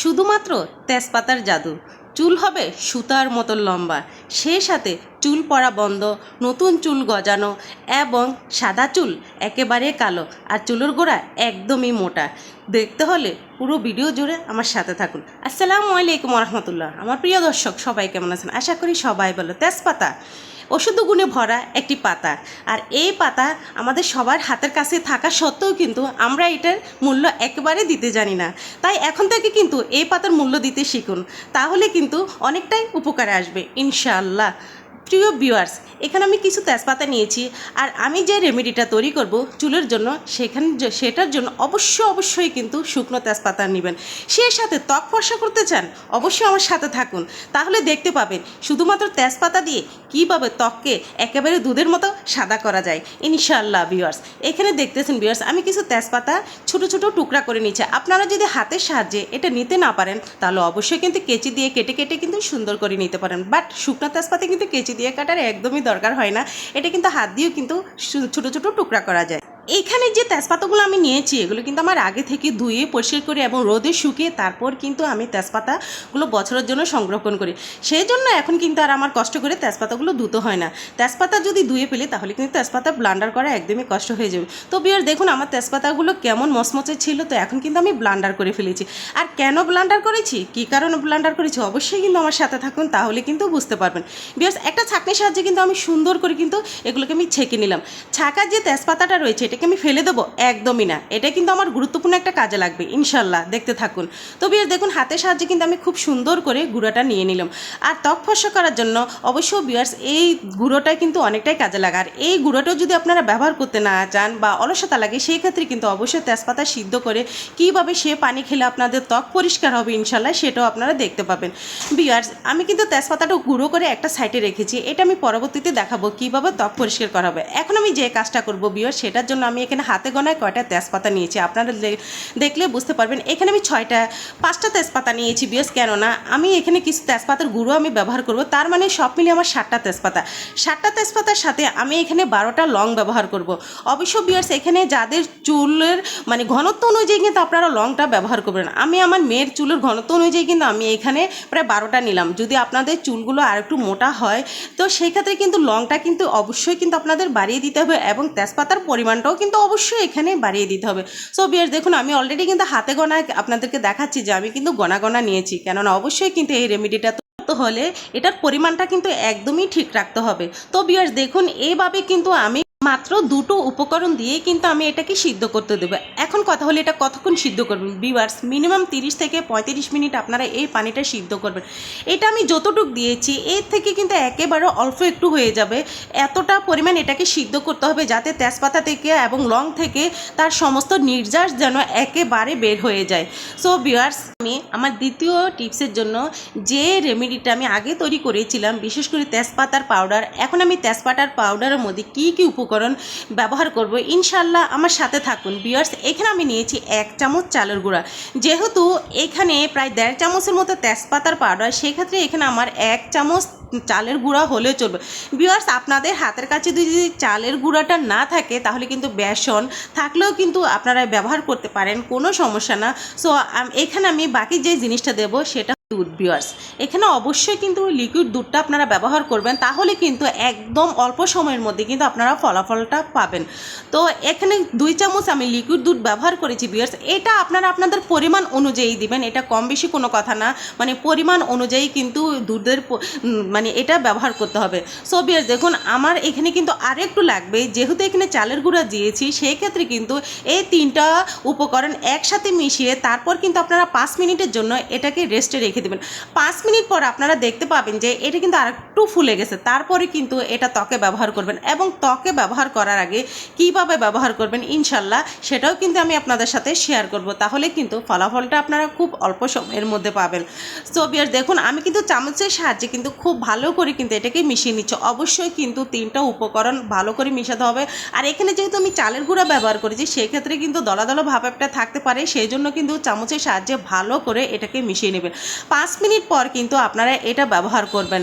শুধুমাত্র তেজপাতার জাদু। চুল হবে সুতার মতো লম্বা। সেই সাথে চুল পড়া বন্ধ, নতুন চুল গজানো এবং সাদা চুল একেবারে কালো আর চুলের গোড়া একদমই মোটা। দেখতে হলে পুরো ভিডিও জুড়ে আমার সাথে থাকুন। আসসালামু আলাইকুম রহমতুল্লাহ। আমার প্রিয় দর্শক, সবাই কেমন আছেন? আশা করি সবাই বলো তেজপাতা। ওষুধ গুণে ভরা একটি পাতা। আর এই পাতা আমাদের সবার হাতের কাছে থাকা সত্ত্বেও কিন্তু আমরা এটার মূল্য একেবারে দিতে জানি না। তাই এখন থেকে কিন্তু এই পাতার মূল্য দিতে শিখুন। তাহলে কিন্তু অনেকটাই উপকারে আসবে, ইনশাআল্লাহ। প্রিয় ভিউয়ার্স, এখানে আমি কিছু তেজপাতা নিয়েছি আর আমি যে রেমেডিটা তৈরি করব চুলের জন্য, সেখানে সেটার জন্য অবশ্যই অবশ্যই কিন্তু শুকনো তেজপাতা নেবেন। সেই সাথে ত্বক ফর্সা করতে চান, অবশ্যই আমার সাথে থাকুন। তাহলে দেখতে পাবেন, শুধুমাত্র তেজপাতা দিয়ে কীভাবে ত্বককে একেবারে দুধের মতো সাদা করা যায়। ইনশাআল্লাহ ভিউয়ার্স, এখানে দেখতেছেন ভিউয়ার্স, আমি কিছু তেজপাতা ছোট ছোট টুকরা করে নিচ্ছি আপনারা যদি হাতের সাহায্যে এটা নিতে না পারেন, তাহলে অবশ্যই কিন্তু কেচি দিয়ে কেটে কেটে কিন্তু সুন্দর করে নিতে পারেন। বাট শুকনো তেজপাতা কিন্তু কেচি দিয়ে কাটার একদমই দরকার হয় না। এটা কিন্তু হাত দিয়েও কিন্তু ছোটো ছোটো টুকরা করা যায়। এইখানে যে তেজপাতাগুলো আমি নিয়েছি, এগুলো কিন্তু আমার আগে থেকে ধুয়ে, পরিষ্কার করে এবং রোদে শুকিয়ে তারপর কিন্তু আমি তেজপাতাগুলো বছরের জন্য সংরক্ষণ করি। সেই জন্য এখন কিন্তু আর আমার কষ্ট করে তেজপাতাগুলো ধুতে হয় না। তেজপাতা যদি ধুয়ে ফেলি, তাহলে কিন্তু তেজপাতা ব্লান্ডার করা একদমই কষ্ট হয়ে যাবে। তো বিয়ার, দেখুন আমার তেজপাতাগুলো কেমন মচমচে ছিল, তো এখন কিন্তু আমি ব্লান্ডার করে ফেলেছি। আর কেন ব্লান্ডার করেছি? কী কারণে ব্লান্ডার করেছি? অবশ্যই কিন্তু আমার সাথে থাকুন, তাহলে কিন্তু বুঝতে পারবেন। বিয়ার্স, একটা ছাঁকনির সাহায্যে কিন্তু আমি সুন্দর করে কিন্তু এগুলোকে আমি ছেঁকে নিলাম। ছাকার যে তেজপাতাটা রয়েছে এটাকে আমি ফেলে দেবো? একদমই না। এটা কিন্তু আমার গুরুত্বপূর্ণ একটা কাজে লাগবে, ইনশাল্লাহ। দেখতে থাকুন। তো বিয়ার দেখুন, হাতের সাহায্যে কিন্তু আমি খুব সুন্দর করে গুঁড়োটা নিয়ে নিলাম। আর ত্বক ফর্সা করার জন্য অবশ্য বিয়ার্স এই গুঁড়োটা কিন্তু অনেকটাই কাজে লাগে। আর এই গুঁড়োটা যদি আপনারা ব্যবহার করতে না চান বা অলসতা লাগে সেই ক্ষেত্রে কিন্তু অবশ্যই তেজপাতা সিদ্ধ করে কীভাবে সে পানি খেলে আপনাদের ত্বক পরিষ্কার হবে, ইনশাল্লাহ, সেটাও আপনারা দেখতে পাবেন। বিয়ার্স আমি কিন্তু তেজপাতাটা গুঁড়ো করে একটা সাইডে রেখেছি। এটা আমি পরবর্তীতে দেখাবো কীভাবে ত্বক পরিষ্কার করা হবে। এখন আমি যে কাজটা করব বিয়ার সেটার জন্য আমি এখানে হাতে গোনায় কয়টা তেজপাতা নিয়েছি, আপনারা দেখলে বুঝতে পারবেন। এখানে আমি ছয়টা, পাঁচটা তেজপাতা নিয়েছি বিয়ার্স কেননা আমি এখানে কিছু তেজপাতার গুঁড়ো আমি ব্যবহার করব, তার মানে সব মিলিয়ে আমার ষাটটা তেজপাতা। ষাটটা তেজপাতার সাথে আমি এখানে বারোটা লং ব্যবহার করব। অবশ্য বিয়ার্স এখানে যাদের চুলের মানে ঘনত্ব অনুযায়ী কিন্তু আপনারা লংটা ব্যবহার করবেন আমি আমার মেয়ের চুলের ঘনত্ব অনুযায়ী কিন্তু আমি এখানে প্রায় বারোটা নিলাম। যদি আপনাদের চুলগুলো আর একটু মোটা হয়, তো সেই ক্ষেত্রে কিন্তু লংটা কিন্তু অবশ্যই কিন্তু আপনাদের বাড়িয়ে দিতে হবে এবং তেজপাতার পরিমাণটাও কিন্তু অবশ্যই এখানে বাড়িয়ে দিতে হবে। সো বিয়ার দেখুন, আমি অলরেডি কিন্তু হাতে গোনা আপনাদেরকে দেখাচ্ছি যে আমি কিন্তু গোনা গোনা নিয়েছি। কেননা অবশ্যই কিন্তু এই রেমেডিটা হলে এটার পরিমাণটা কিন্তু একদমই ঠিক রাখতে হবে। তো বিয়ার্স দেখুন, এইভাবে কিন্তু আমি মাত্র দুটো উপকরণ দিয়ে কিন্তু আমি এটাকে সিদ্ধ করতে দেবো। এখন কথা হলে এটা কতক্ষণ সিদ্ধ করবেন? বিভার্স মিনিমাম তিরিশ থেকে পঁয়ত্রিশ মিনিট আপনারা এই পানিটা সিদ্ধ করবেন। এটা আমি যতটুক দিয়েছি, এর থেকে কিন্তু একেবারে অল্প একটু হয়ে যাবে। এতটা পরিমাণ এটাকে সিদ্ধ করতে হবে যাতে তেজপাতা থেকে এবং লং থেকে তার সমস্ত নির্যাস যেন একেবারে বের হয়ে যায়। সো বিয়ার্স আমি আমার দ্বিতীয় টিপসের জন্য যে রেমেডিটা আমি আগে তৈরি করেছিলাম, বিশেষ করে তেজপাতার পাউডার এখন আমি তেজপাতার পাউডারের মধ্যে কী কী উপকরণ ব্যবহার করব। ইনশাল্লাহ আমার সাথে থাকুন। বিয়ার্স এখানে আমি নিয়েছি এক চামচ চালের গুঁড়া। যেহেতু এখানে প্রায় দেড় চামচের মতো তেজপাতার পাউডার, সেক্ষেত্রে এখানে আমার এক চামচ চালের গুঁড়া হলেও চলবে। বিয়ার্স আপনাদের হাতের কাছে যদি চালের গুঁড়াটা না থাকে, তাহলে কিন্তু বেসন থাকলেও কিন্তু আপনারা ব্যবহার করতে পারেন, কোনো সমস্যা না। সো এখানে আমি বাকি যে জিনিসটা দেবো, সেটা দুধ বিয়ার্স এখানে অবশ্যই কিন্তু লিকুইড দুধটা আপনারা ব্যবহার করবেন, তাহলে কিন্তু একদম অল্প সময়ের মধ্যে কিন্তু আপনারা ফলাফলটা পাবেন। তো এখানে দুই চামচ আমি লিকুইড দুধ ব্যবহার করেছি বিয়ার্স এটা আপনারা আপনাদের পরিমাণ অনুযায়ী দিবেন, এটা কম বেশি কোনো কথা না মানে পরিমাণ অনুযায়ী কিন্তু দুধের মানে এটা ব্যবহার করতে হবে। সো বিয়ার্স দেখুন, আমার এখানে কিন্তু আরেকটু লাগবে, যেহেতু এখানে চালের গুঁড়া দিয়েছি সেই ক্ষেত্রে কিন্তু এই তিনটা উপকরণ একসাথে মিশিয়ে তারপর কিন্তু আপনারা পাঁচ মিনিটের জন্য এটাকে রেস্টে রেখে দেবেন। পাঁচ মিনিট পর আপনারা দেখতে পাবেন যে এটা কিন্তু আরেকটু ফুলে গেছে। তারপরে কিন্তু এটা ত্বকে ব্যবহার করবেন এবং ত্বকে ব্যবহার করার আগে কীভাবে ব্যবহার করবেন ইনশাল্লাহ সেটাও কিন্তু আমি আপনাদের সাথে শেয়ার করব। তাহলে কিন্তু ফলাফলটা আপনারা খুব অল্প সময়ের মধ্যে পাবেন। সো বিয়ার দেখুন, আমি কিন্তু চামচের সাহায্যে কিন্তু খুব ভালো করে কিন্তু এটাকে মিশিয়ে নিচ্ছি। অবশ্যই কিন্তু তিনটা উপকরণ ভালো করে মিশাতে হবে। আর এখানে যেহেতু আমি চালের গুঁড়া ব্যবহার করেছি, সেক্ষেত্রে কিন্তু দলা দলা একটা থাকতে পারে। সেই জন্য কিন্তু চামচের সাহায্যে ভালো করে এটাকে মিশিয়ে নেবেন। পাঁচ মিনিট পর কিন্তু আপনারা এটা ব্যবহার করবেন।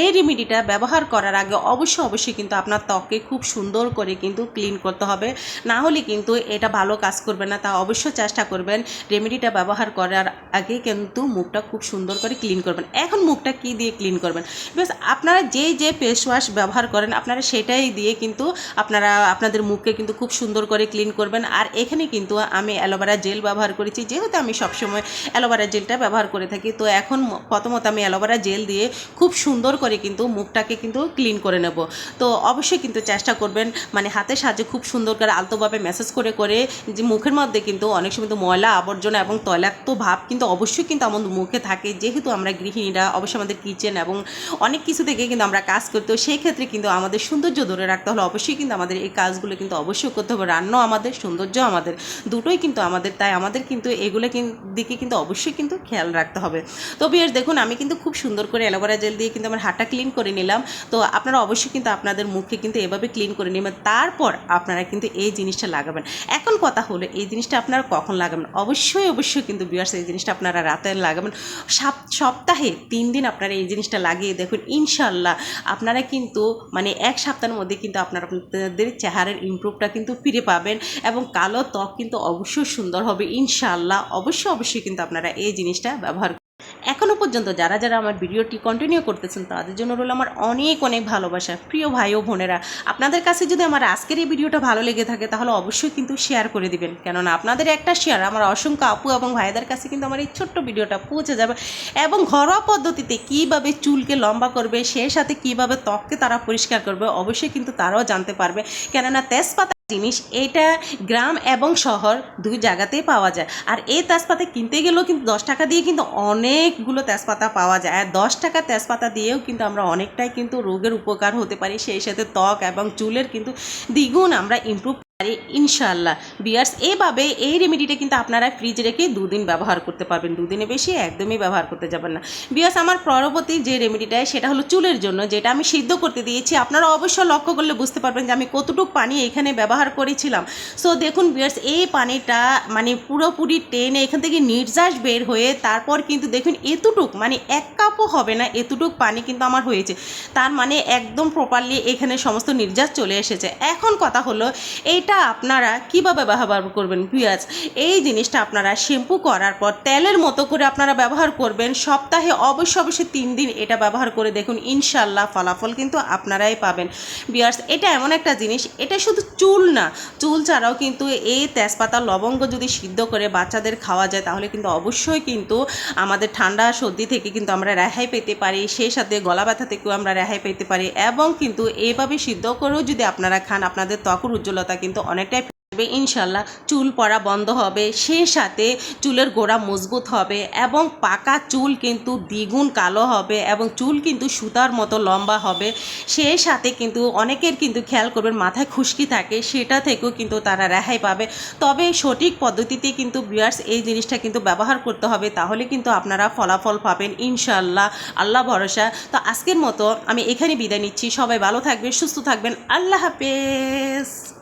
এই রেমেডিটা ব্যবহার করার আগে অবশ্যই অবশ্যই কিন্তু আপনার ত্বককে খুব সুন্দর করে কিন্তু ক্লিন করতে হবে। না হলে কিন্তু এটা ভালো কাজ করবে না। তা অবশ্যই চেষ্টা করবেন রেমেডিটা ব্যবহার করার আগে কিন্তু মুখটা খুব সুন্দর করে ক্লিন করবেন। এখন মুখটা কি দিয়ে ক্লিন করবেন? বেশ আপনারা যে যে ফেস ওয়াশ ব্যবহার করেন, আপনারা সেটাই দিয়ে কিন্তু আপনারা, আপনাদের মুখকে কিন্তু খুব সুন্দর করে ক্লিন করবেন। আর এখানে কিন্তু আমি অ্যালোভেরা জেল ব্যবহার করেছি। যেহেতু আমি সবসময় অ্যালোভেরা জেলটা ব্যবহার করে থাকি, তো এখন প্রথমত আমি অ্যালোভেরা জেল দিয়ে খুব সুন্দর করে কিন্তু মুখটাকে কিন্তু ক্লিন করে নেব। তো অবশ্যই কিন্তু চেষ্টা করবেন মানে হাতের সাহায্যে খুব সুন্দর করে আলতোভাবে মেসেজ করে করে যে মুখের মধ্যে কিন্তু অনেক সময় তো ময়লা আবর্জনা এবং তৈলাক্ত ভাব কিন্তু অবশ্যই কিন্তু আমাদের মুখে থাকে। যেহেতু আমরা গৃহিণীরা, অবশ্যই আমাদের কিচেন এবং অনেক কিছু থেকে কিন্তু আমরা কাজ করি, তো সেই ক্ষেত্রে কিন্তু আমাদের সৌন্দর্য ধরে রাখতে হলে অবশ্যই কিন্তু আমাদের এই কাজগুলো কিন্তু অবশ্যই করতে হবে। রান্নাও আমাদের, সৌন্দর্য আমাদের, দুটোই কিন্তু আমাদের, তাই আমাদের কিন্তু এগুলো দিকে কিন্তু অবশ্যই কিন্তু খেয়াল রাখতে হবে। তো বিয়ার দেখুন, আমি কিন্তু খুব সুন্দর করে অ্যালোভেরা জেল দিয়ে কিন্তু আমার হাতটা ক্লিন করে নিলাম। তো আপনারা অবশ্যই কিন্তু আপনাদের মুখে কিন্তু এভাবে ক্লিন করে নেবেন। তারপর আপনারা কিন্তু এই জিনিসটা লাগাবেন। এখন কথা হলো, এই জিনিসটা আপনারা কখন লাগাবেন? অবশ্যই অবশ্যই কিন্তু বিয়ার্স এই জিনিসটা আপনারা রাতে লাগাবেন। সাপ- সপ্তাহে তিন দিন আপনারা এই জিনিসটা লাগিয়ে দেখুন। ইনশাল্লাহ আপনারা কিন্তু মানে এক সপ্তাহের মধ্যে কিন্তু আপনারা আপনাদের চেহারার ইমপ্রুভটা কিন্তু ফিরে পাবেন এবং কালো ত্বক কিন্তু অবশ্যই সুন্দর হবে। ইনশাল্লাহ অবশ্যই অবশ্যই কিন্তু আপনারা এই জিনিসটা ব্যবহার এখনও পর্যন্ত যারা যারা আমার ভিডিওটি কন্টিনিউ করতেছেন, তাদের জন্য রইল আমার অনেক অনেক ভালোবাসা। প্রিয় ভাই ও বোনেরা, আপনাদের কাছে যদি আমার আজকের এই ভিডিওটা ভালো লেগে থাকে, তাহলে অবশ্যই কিন্তু শেয়ার করে দিবেন। কেননা আপনাদের একটা শেয়ার আমার অসংখ্য আপু এবং ভাইদের কাছে কিন্তু আমার এই ছোট্ট ভিডিওটা পৌঁছে যাবে এবং ঘরোয়া পদ্ধতিতে কীভাবে চুলকে লম্বা করবে, সেই সাথে কীভাবে ত্বককে তারা পরিষ্কার করবে, অবশ্যই কিন্তু তারাও জানতে পারবে। কেননা তেজপাতা জিনিস এটা গ্রাম এবং শহর দুই জায়গাতেই পাওয়া যায়। আর এই তেজপাতা কিনতে গেলেও কিন্তু দশ টাকা দিয়ে কিন্তু অনেকগুলো তেজপাতা পাওয়া যায়। আর দশ টাকা তেজপাতা দিয়েও কিন্তু আমরা অনেকটাই কিন্তু রোগের উপকার হতে পারি। সেই সাথে ত্বক এবং চুলের কিন্তু দ্বিগুণ আমরা ইমপ্রুভ পারি ইনশাল্লাহ বিয়ার্স এভাবে এই রেমেডিটা কিন্তু আপনারা ফ্রিজ রেখে দুদিন ব্যবহার করতে পারবেন। দুদিনে বেশি একদমই ব্যবহার করতে যাবেন না। বিয়ার্স আমার পরবর্তী যে রেমেডিটা সেটা হলো চুলের জন্য, যেটা আমি সিদ্ধ করতে দিয়েছি। আপনারা অবশ্যই লক্ষ্য করলে বুঝতে পারবেন যে আমি কতটুকু পানি এখানে ব্যবহার করেছিলাম। সো দেখুন বিয়ার্স এই পানিটা মানে পুরোপুরি টেনে এখান থেকে নির্যাস বের হয়ে তারপর কিন্তু দেখুন এতটুক মানে এক কাপও হবে না, এতটুক পানি কিন্তু আমার হয়েছে। তার মানে একদম প্রপারলি এখানে সমস্ত নির্যাস চলে এসেছে। এখন কথা হলো, এইটা আপনারা কীভাবে ব্যবহার করবেন পিঁয়াজ এই জিনিসটা আপনারা শ্যাম্পু করার পর তেলের মতো করে আপনারা ব্যবহার করবেন। সপ্তাহে অবশ্য অবশ্যই তিন দিন এটা ব্যবহার করে দেখুন ইনশাল্লাহ ফলাফল কিন্তু আপনারাই পাবেন। বিয়ার্স, এটা এমন একটা জিনিস, এটা শুধু চুল না, চুল ছাড়াও কিন্তু এই তেজপাতা, লবঙ্গ যদি সিদ্ধ করে বাচ্চাদের খাওয়া যায়, তাহলে কিন্তু অবশ্যই কিন্তু আমাদের ঠান্ডা সর্দি থেকে কিন্তু আমরা রেহাই পেতে পারি, সেই সাথে গলা ব্যথা থেকেও আমরা রেহাই পেতে পারি এবং কিন্তু এইভাবে সিদ্ধ করেও যদি আপনারা খান, আপনাদের ত্বকের উজ্জ্বলতা কিন্তু অনেকটাই হবে ইনশাল্লাহ চুল পড়া বন্ধ হবে সেই সাথে চুলের গোড়া মজবুত হবে এবং পাকা চুল কিন্তু দ্বিগুণ কালো হবে এবং চুল কিন্তু সুতার মতো লম্বা হবে। সেই সাথে কিন্তু অনেকের কিন্তু খেয়াল করবেন মাথায় খুশকি থাকে, সেটা থেকেও কিন্তু তারা রেহাই পাবে। তবে সঠিক পদ্ধতিতে কিন্তু বিয়ার্স এই জিনিসটা কিন্তু ব্যবহার করতে হবে, তাহলে কিন্তু আপনারা ফলাফল পাবেন ইনশাল্লাহ। আল্লাহ ভরসা। তো আজকের মতো আমি এখানে বিদায় নিচ্ছি। সবাই ভালো থাকবেন, সুস্থ থাকবেন। আল্লাহ হাফেজ।